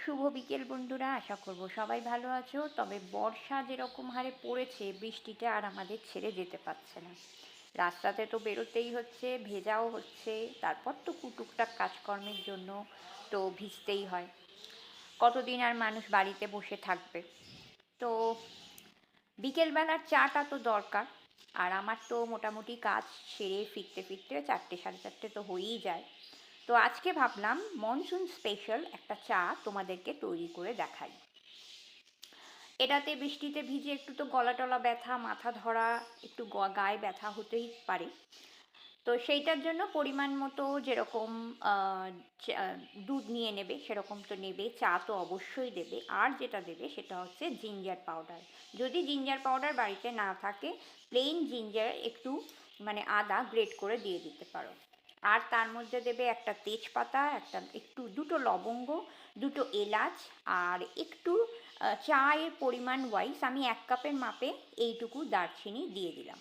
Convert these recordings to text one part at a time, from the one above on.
শুভ বিকেল বন্ধুরা, আশা করব সবাই ভালো আছো। তবে বর্ষা যেরকম হারে পড়েছে বৃষ্টিতে আর আমাদের ছেড়ে যেতে পারছে না। রাস্তাতে তো বেরোতেই হচ্ছে, ভেজাও হচ্ছে, তারপর তো কুটুকটাক কাজকর্মের জন্য তো ভিজতেই হয়। কতদিন আর মানুষ বাড়িতে বসে থাকবে? তো বিকেলবেলার চাটা তো দরকার, আর আমার তো মোটামুটি কাজ সেরে ফিরতে ফিরতে চারটে সাড়ে চারটে তো হয়েই যায়। তো আজকে ভাবলাম মনসুন স্পেশাল একটা চা তোমাদেরকে তৈরি করে দেখাই। এটাতে বৃষ্টিতে ভিজে একটু তো গলা টলা ব্যথা, মাথা ধরা, একটু গায়ে ব্যথা হতেই পারে। তো সেইটার জন্য পরিমাণ মতো যেরকম দুধ নিয়ে নেবে সেরকম তো নেবে, চা তো অবশ্যই দেবে। আর যেটা দেবে সেটা হচ্ছে জিঞ্জার পাউডার যদি জিঞ্জার পাউডার বাড়িতে না থাকে প্লেন জিঞ্জার একটু মানে আদা গ্রেট করে দিয়ে দিতে পারো। আর তার মধ্যে দেবে একটা তেজপাতা, একটা একটু, দুটো লবঙ্গ, দুটো এলাচ আর একটু চায়ের পরিমাণ ওয়াইজ আমি এক কাপের মাপে এইটুকু দারচিনি দিয়ে দিলাম।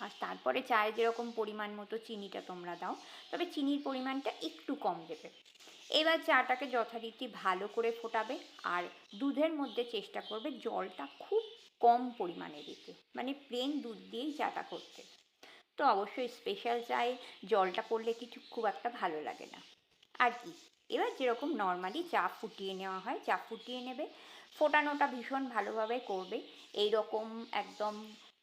আর তারপরে চায়ে যেরকম পরিমাণ মতো চিনিটা তোমরা দাও, তবে চিনির পরিমাণটা একটু কম দেবে। এবার চাটাকে যথারীতি ভালো করে ফোটাবে আর দুধের মধ্যে চেষ্টা করবে জলটা খুব কম পরিমাণে দিতে মানে প্লেন দুধ দিয়েই চাটা করতে। তো অবশ্যই স্পেশাল চায়ে জলটা পড়লে কিছু খুব একটা ভালো লাগে না। আর কি, এবার যেরকম নর্মালি চা ফুটিয়ে নেওয়া হয়, চা ফুটিয়ে নেবে, ফোটানোটা ভীষণ ভালোভাবে করবে। এই রকম একদম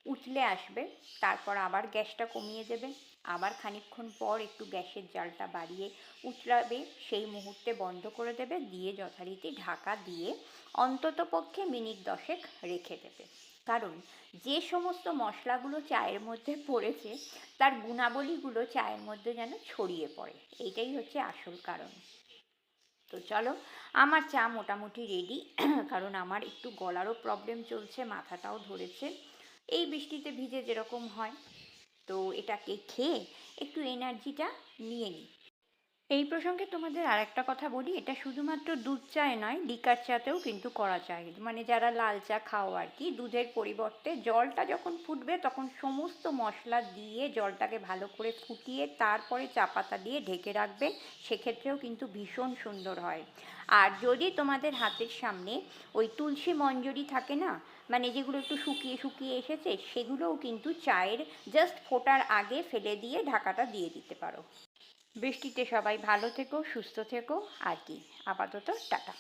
উতলে আসবে, তারপর আবার গ্যাসটা কমিয়ে দেবে। আবার খানিকক্ষণ পর একটু গ্যাসের জালটা বাড়িয়ে উতলাবে, সেই মুহূর্তে বন্ধ করে দেবে, দিয়ে যথারীতি ঢাকা দিয়ে অন্তত পক্ষে মিনিট দশেক রেখে দেবে। কারণ যে সমস্ত মশলাগুলো চায়ের মধ্যে পড়েছে, তার গুণাবলীগুলো চায়ের মধ্যে যেন ছড়িয়ে পড়ে। এইটাই হচ্ছে আসল কারণ। তো চলো, আমার চা মোটামুটি রেডি কারণ আমার একটু গলারও প্রবলেম চলছে, মাথাটাও ধরেছে। এই বৃষ্টিতে ভিজে যেরকম হয় তো এটাকে খেয়ে একটু এনার্জিটা নিয়ে নিই। এই প্রসঙ্গে তোমাদের আর একটা কথা বলি, এটা শুধুমাত্র দুধ চায় নয়, লিকার চাতেও কিন্তু করা যায়। মানে যারা লাল চা খাও আর কি, দুধের পরিবর্তে জলটা যখন ফুটবে তখন সমস্ত মশলা দিয়ে জলটাকে ভালো করে ফুটিয়ে তারপরে চা পাতা দিয়ে ঢেকে রাখবে, সেক্ষেত্রেও কিন্তু ভীষণ সুন্দর হয়। আর যদি তোমাদের হাতের সামনে ওই তুলসী মঞ্জরি থাকে না মানে যেগুলো একটু শুকিয়ে শুকিয়ে এসেছে, সেগুলোও কিন্তু চায়ের জাস্ট ফোটার আগে ফেলে দিয়ে ঢাকাটা দিয়ে দিতে পারো। বৃষ্টিতে সবাই ভালো থেকো সুস্থ থেকো আর কি? আপাতত টাটা।